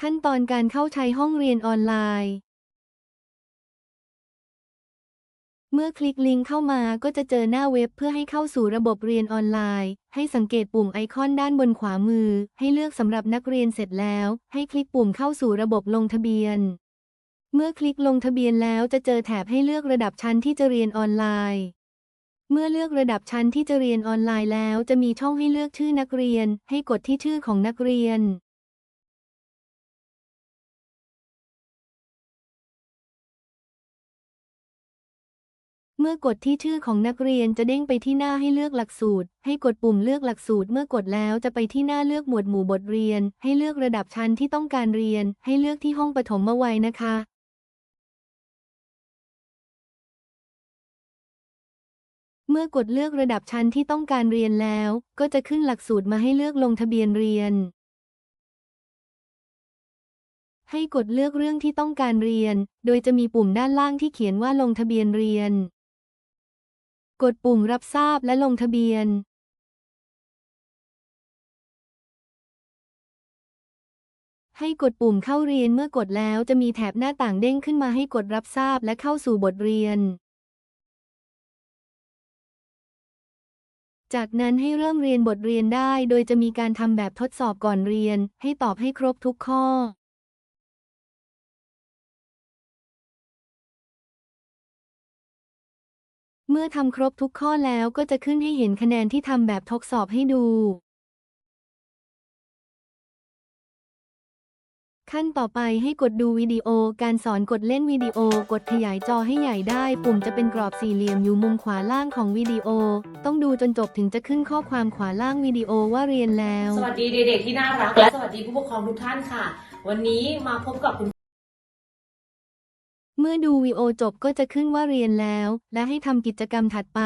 ขั้นตอนการเข้าใช้ห้องเรียนออนไลน์ เมื่อคลิกลิงก์เข้ามาก็จะเจอหน้าเว็บเพื่อให้เข้าสู่ระบบเรียนออนไลน์ ให้สังเกตปุ่มไอคอนด้านบนขวามือ ให้เลือกสำหรับนักเรียนเสร็จแล้ว ให้คลิกปุ่มเข้าสู่ระบบลงทะเบียน เมื่อคลิกลงทะเบียนแล้วจะเจอแถบให้เลือกระดับชั้นที่จะเรียนออนไลน์ เมื่อเลือกระดับชั้นที่จะเรียนออนไลน์แล้ว จะมีช่องให้เลือกชื่อนักเรียน ให้กดที่ชื่อของนักเรียน เมื่อกดที่ชื่อของนักเรียนจะเด้งไปที่หน้าให้เลือกหลักสูตร ให้กดปุ่มเลือกหลักสูตร เมื่อกดแล้วจะไปที่หน้าเลือกหมวดหมู่บทเรียน ให้เลือกระดับชั้นที่ต้องการเรียน ให้เลือกที่ห้องปฐมวัยนะคะ เมื่อกดเลือกระดับชั้นที่ต้องการเรียนแล้ว ก็จะขึ้นหลักสูตรมาให้เลือกลงทะเบียนเรียนให้กดเลือกเรื่องที่ต้องการเรียน โดยจะมีปุ่มด้านล่างที่เขียนว่าลงทะเบียนเรียน กดปุ่มรับทราบและลงทะเบียนให้กดปุ่มเข้าเรียนเมื่อกดแล้วจะมีแถบหน้าต่างเด้งขึ้นมาให้กดรับทราบและเข้าสู่บทเรียน จากนั้นให้เริ่มเรียนบทเรียนได้โดยจะมีการทำแบบทดสอบก่อนเรียน ให้ตอบให้ครบทุกข้อ เมื่อทำครบทุกข้อแล้วก็จะขึ้นให้เห็นคะแนนที่ทำแบบทดสอบให้ดู ขั้นต่อไปให้กดดูวิดีโอ การสอนกดเล่นวิดีโอ กดขยายจอให้ใหญ่ได้ ปุ่มจะเป็นกรอบสี่เหลี่ยมอยู่มุมขวาล่างของวิดีโอ ต้องดูจนจบถึงจะขึ้นข้อความขวาล่างวิดีโอว่าเรียนแล้ว สวัสดีเด็กๆที่น่ารักและสวัสดีผู้ปกครองทุกท่านค่ะ วันนี้มาพบกับคุณ เมื่อดูวิดีโอจบก็จะขึ้นว่าเรียนแล้ว และให้ทำกิจกรรมถัดไป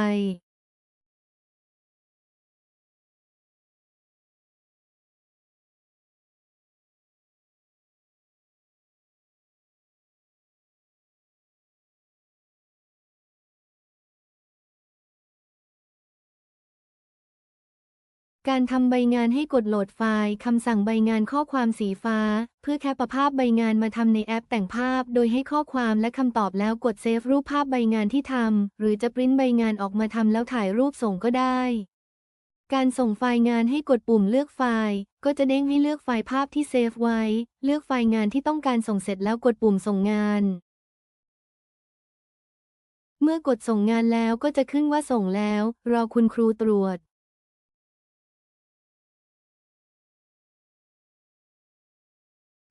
การทำใบงานให้กดโหลดไฟล์คำสั่งใบงานข้อความสีฟ้า เพื่อแคปภาพใบงานมาทำในแอปแต่งภาพ โดยให้ข้อความและคำตอบแล้วกดเซฟรูปภาพใบงานที่ทำหรือจะปริ้นใบงานออกมาทำแล้วถ่ายรูปส่งก็ได้ การส่งไฟล์งานให้กดปุ่มเลือกไฟล์ ก็จะเด้งให้เลือกไฟล์ภาพที่เซฟไว้ เลือกไฟล์งานที่ต้องการส่งเสร็จแล้วกดปุ่มส่งงานเมื่อกดส่งงานแล้วก็จะขึ้นว่าส่งแล้ว รอคุณครูตรวจ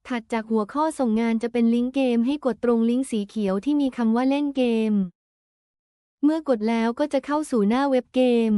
ถัดจากหัวข้อส่งงานจะเป็นลิงก์เกมให้กดตรงลิงก์สีเขียวที่มีคำว่าเล่นเกม เมื่อกดแล้วก็จะเข้าสู่หน้าเว็บเกม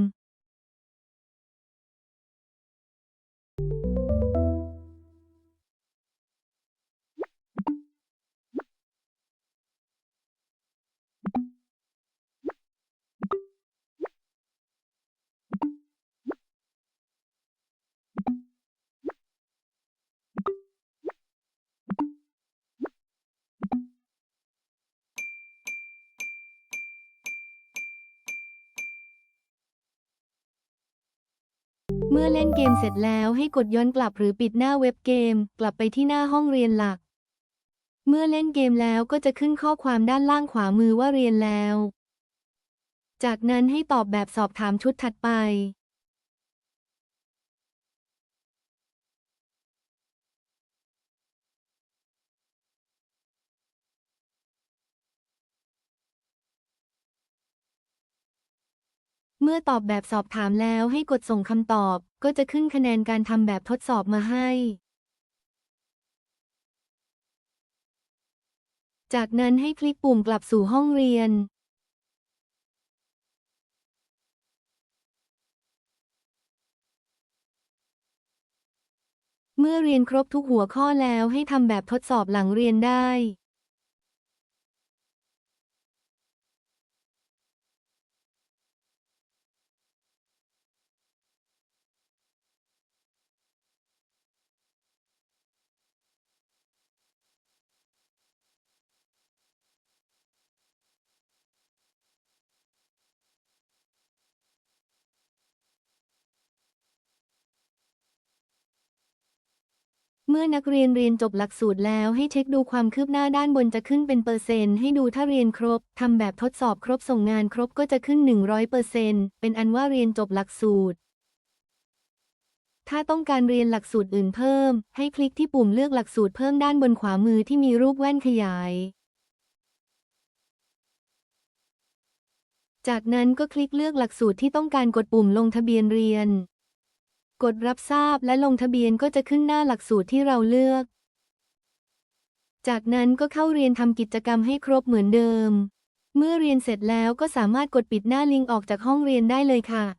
เมื่อเล่นเกมเสร็จแล้วให้กดย้อนกลับหรือปิดหน้าเว็บเกม กลับไปที่หน้าห้องเรียนหลัก เมื่อเล่นเกมแล้วก็จะขึ้นข้อความด้านล่างขวามือว่าเรียนแล้ว จากนั้นให้ตอบแบบสอบถามชุดถัดไป มื่อตอบแบบสอบถามแล้วให้กดส่งคำตอบ ก็จะขึ้นคะแนนการทำแบบทดสอบมาให้ จากนั้นให้คลิกปุ่มกลับสู่ห้องเรียน เมื่อเรียนครบทุกหัวข้อแล้วให้ทำแบบทดสอบหลังเรียนได้ เมื่อนักเรียนเรียนจบหลักสูตรแล้วให้เช็คดูความคืบหน้าด้านบนจะขึ้นเป็นเปอร์เซ็นต์ให้ดูถ้าเรียนครบ ทำแบบทดสอบครบส่งงานครบก็จะขึ้น 100เปอร์เซ็นต์เป็นอันว่าเรียนจบหลักสูตร ถ้าต้องการเรียนหลักสูตรอื่นเพิ่ม ให้คลิกที่ปุ่มเลือกหลักสูตรเพิ่มด้านบนขวามือที่มีรูปแว่นขยาย จากนั้นก็คลิกเลือกหลักสูตรที่ต้องการกดปุ่มลงทะเบียนเรียน กดรับทราบและลงทะเบียนก็จะขึ้นหน้าหลักสูตรที่เราเลือก จากนั้นก็เข้าเรียนทำกิจกรรมให้ครบเหมือนเดิม เมื่อเรียนเสร็จแล้วก็สามารถกดปิดหน้าลิงก์ออกจากห้องเรียนได้เลยค่ะ